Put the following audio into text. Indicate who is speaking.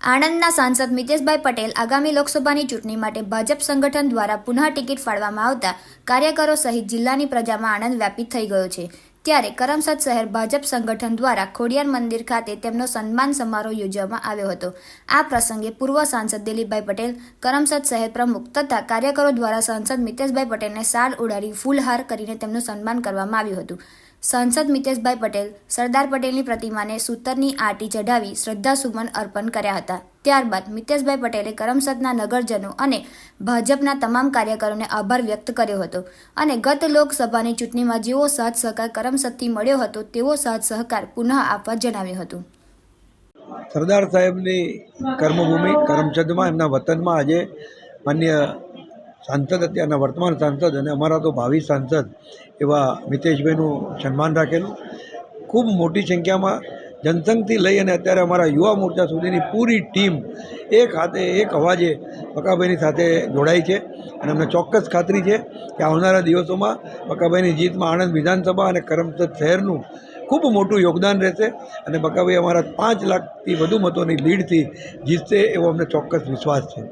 Speaker 1: આણંદના સાંસદ મિતેશભાઈ પટેલ આગામી લોકસભાની ચૂંટણી માટે ભાજપ સંગઠન દ્વારા પુનઃ ટિકિટ ફાળવામાં આવતા કાર્યકરો સહિત જિલ્લાની પ્રજામાં આનંદ વ્યાપિત થઈ ગયો છે. ત્યારે કરમસદ શહેર ભાજપ સંગઠન દ્વારા ખોડિયાર મંદિર ખાતે તેમનો સન્માન સમારોહ યોજવામાં આવ્યો હતો. આ પ્રસંગે પૂર્વ સાંસદ દિલીપભાઈ પટેલ, કરમસદ શહેર પ્રમુખ તથા કાર્યકરો દ્વારા સાંસદ મિતેશભાઈ પટેલને શાલ ઉડાડી ફૂલહાર કરીને તેમનું સન્માન કરવામાં આવ્યું હતું. સાંસદ મિતેશભાઈ પટેલ, સરદાર પટેલની પ્રતિમાને સૂતરની આટી ચઢાવી શ્રદ્ધાસુમન અર્પણ કર્યા હતા. ત્યારબાદ મિતેશભાઈ પટેલે કરમસદના નગરજનો અને ભાજપના તમામ કાર્યકરોને આભાર વ્યક્ત કર્યો હતો. અને ગત લોકસભાની ચૂંટણીમાં જેવો સાથ સહકાર કરમસદથી મળ્યો હતો, તેવો સાથ સહકાર પુનઃ આપવા જણાવ્યું હતું.
Speaker 2: સરદાર સાહેબની કર્મભૂમિ કરમસદમાં, એમના વતનમાં આજે માન્ય સાંસદ અત્યારના વર્તમાન સાંસદ અને અમારા તો ભાવિ સાંસદ એવા મિતેશભાઈનું સન્માન રાખેલું. ખૂબ મોટી સંખ્યામાં જનસંઘથી લઈ અને અત્યારે અમારા યુવા મોરચા સુધીની પૂરી ટીમ એક હાથે એક અવાજે બકાભાઈની સાથે જોડાઈ છે અને અમને ચોક્કસ ખાતરી છે કે આવનારા દિવસોમાં બકાભાઈની જીતમાં આણંદ વિધાનસભા અને કરમસદ શહેરનું ખૂબ મોટું યોગદાન રહેશે અને બકાભાઈ અમારા પાંચ લાખથી વધુ મતોની લીડથી જીતશે એવો અમને ચોક્કસ વિશ્વાસ છે.